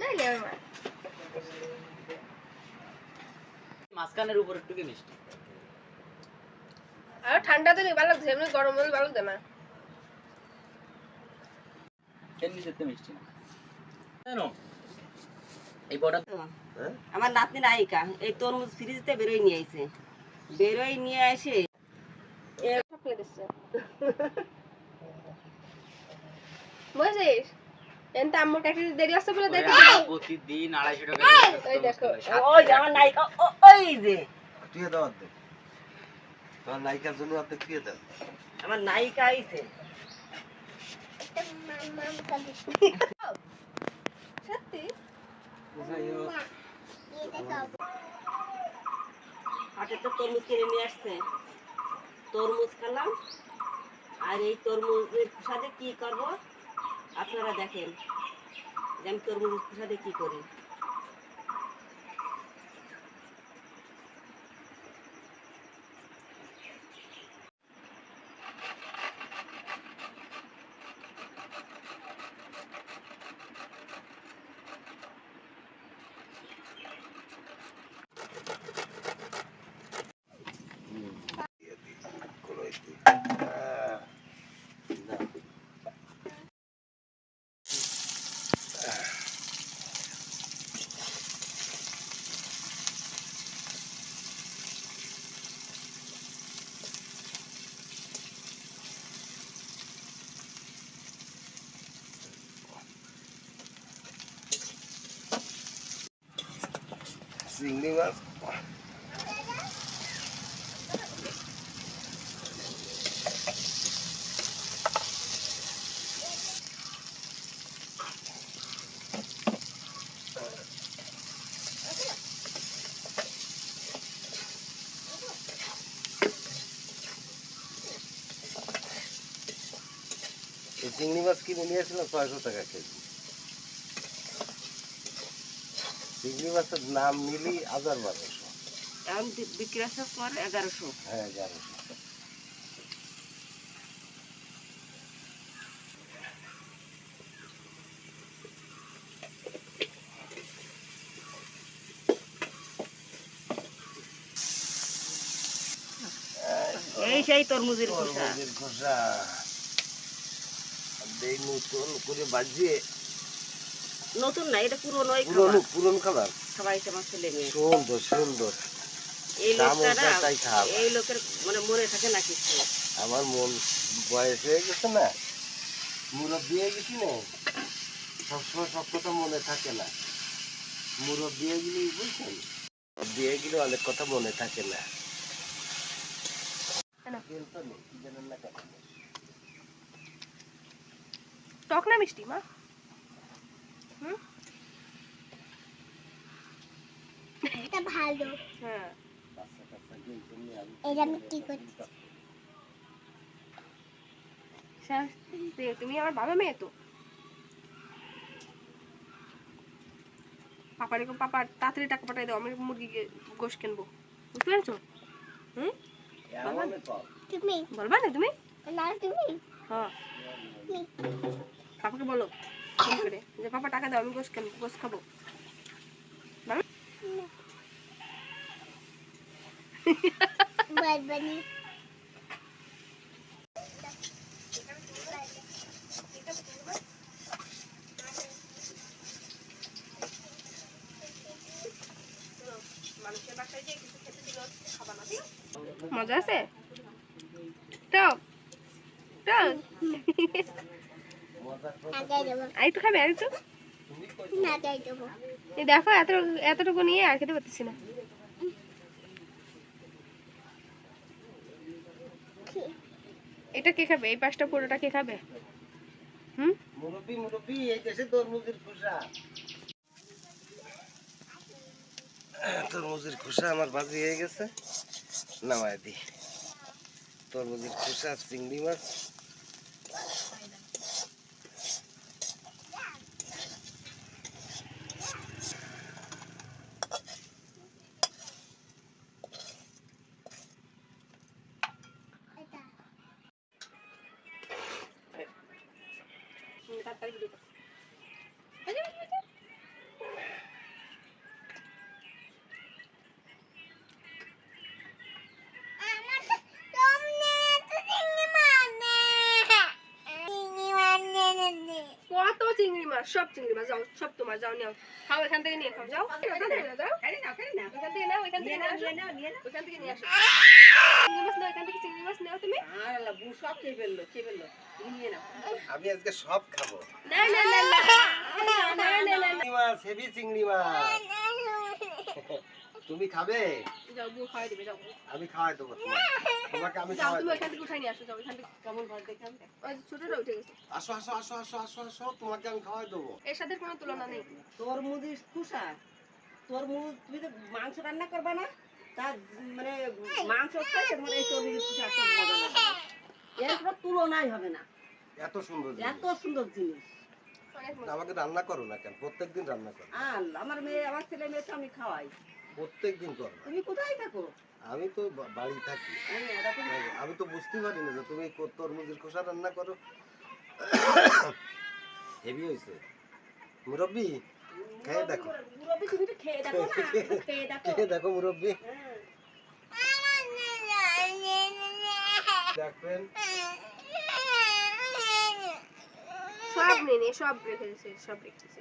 নাইলে আমার মাঝখানের উপর একটু কি মিষ্টি? আর ঠান্ডা তো ভালো লাগছে এমনি গরম হলে ভালো লাগছে না। এমনি মিষ্টি না? কেন? এই বড়া হ্যাঁ? আমার নাতনি নায়িকা এই তরমুজ ফ্রিজতে বেরোয় নিয়ে আইছে। বেরোয় নিয়ে আসে বুঝছিস এনতে আম্মুর ট্যাক্সি দেরি আসছে বলে দেখে। প্রতিদিন আড়াইশো টাকা এই! দেখো। ওই আমার নায়িকা ওই যে। তুই দাও অর্ধেক তোমার নায়িকার জন্য অর্ধেক তুই দাও। আমার নায়িকা আইছে। সত্যি? হাটে তো তরমুজ কিনে নিয়ে আসছে। তরমুজ খেলাম। আর এই তরমুজের সাথে কি করব? আপনারা দেখেন যে আমি তরমুজের সাথে কি করি চিংড়ি মাছ এই চিংড়ি মাছ কিনে নিয়েছিলাম ছয়শো টাকা কেজি? চিংড়ি মাছের নাম নিলি হাজার বারোশো। এখন বিক্রি আসার পর এগারোশো। হ্যাঁ এগারোশো। এই সেই তরমুজের খোসা। তরমুজের খোসা। এই নতুন করে বাজিয়ে নতুন না এটা পুরোনোই পুরনো খাবার। খাবার। সবাই আমার ছেলে মেয়ে। সুন্দর সুন্দর। এই লোকটা না অনুযায়ী খাওয়া। এই লোকের মানে মনে থাকে না কিছু। আমার মন বয়স হয়ে গেছে না মুরব্বী হয়ে গেছি না সবসময় সব কথা মনে থাকে না। মুরব্বী হয়ে গেলে বুঝছেন? হয়ে গেলে অনেক কথা মনে থাকে না। কেন? তেল নেই, কি জানেন না কেন? টক না মিষ্টি মা? হুম? এটা ভালো। হ্যাঁ। এটা করছি? তুমি আমার বাবা মেয়ে তো। পাপার এরকম পাপার তাড়াতাড়ি টাকা পাঠাই দাও আমি মুরগি গোশ কিনবো। বুঝতে পেরেছ? হুম? বলবা না তুমি? না তুমি? হ্যাঁ। পাপাকে বলো ফোন করে? যে পাপা টাকা দাও, আমি কিনবো গোশ খাব। মজা আছে? টক টক খাবে দেখো এত এতটুকু নিয়ে আর খেতে পারতেছি না। এটা কে খাবে? এই পাঁচটা পুরোটা কে খাবে? হুম? মুরব্বি মুরব্বি এই দেশে তরমুজের খোসা। তরমুজের খোসা আমার বাজি হয়ে গেছে। নামায় দি। তরমুজের খোসা চিংড়ি মাছ। তাড়াতাড়ি ভিডিও করো। যত চিংড়ি সব চিংড়ি মাছ যাও সব তোমার যাও নিও খাও এখান থেকে নিয়ে খাও যাও এখান থেকে নাও, যাও খালি নাও, খালি নাও। এখান থেকে নাও এখান থেকে নিয়ে নাও নিয়ে নাও, নিয়ে নাও। এখান থেকে নিয়ে আসো চিংড়ি মাছ নাও এখান থেকে চিংড়ি মাছ নাও তুমি আর আল্লাহ, বউ সব খেয়ে ফেলল, খেয়ে ফেলল। তুমি নিয়ে নাও। আমি আজকে সব খাব না না না না না না না চিংড়ি মাছ হেভি চিংড়ি মাছ তুমি খাবে? আমি খাওয়াই দেবো তোমাকে তোমাকে আমি যাও খাওয়াই তুমি দেবো। এখান থেকে উঠাই নিয়ে আসো যাও এখান থেকে কেমন ঘর দেখে আমি দেখো। ওই ছোটটা উঠে গেছে। আসো আসো আসো আসো আসো আসো তোমাকে আমি খাওয়াই দেবো। এর সাথে কোনো তুলনা নেই। তরমুজের খোসা তরমুজ তুমি তো মাংস রান্না করবা না? তার মানে মাংস তোমার এই এর কোনো তুলনাই হবে না। এত সুন্দর এত সুন্দর জিনিস। আমাকে রান্না করো না কেন? প্রত্যেকদিন রান্না করো। আমার মেয়ে আমার ছেলে মেয়েকে আমি খাওয়াই। প্রত্যেকদিন করো তুমি কোথায় থাকো? আমি তো বাড়ি থাকি। আমি তো বুঝতে পারি না যে তুমি তরমুজের খোসা রান্না করো। হেভি হয়েছে। মুরব্বি খেয়ে দেখো। মুরব্বি তুমি তো খেয়ে দেখো না। খেয়ে দেখো। মুরব্বি। হ্যাঁ। দেখবেন সব নেই সব রেখে দিয়েছে সব রেখেছে।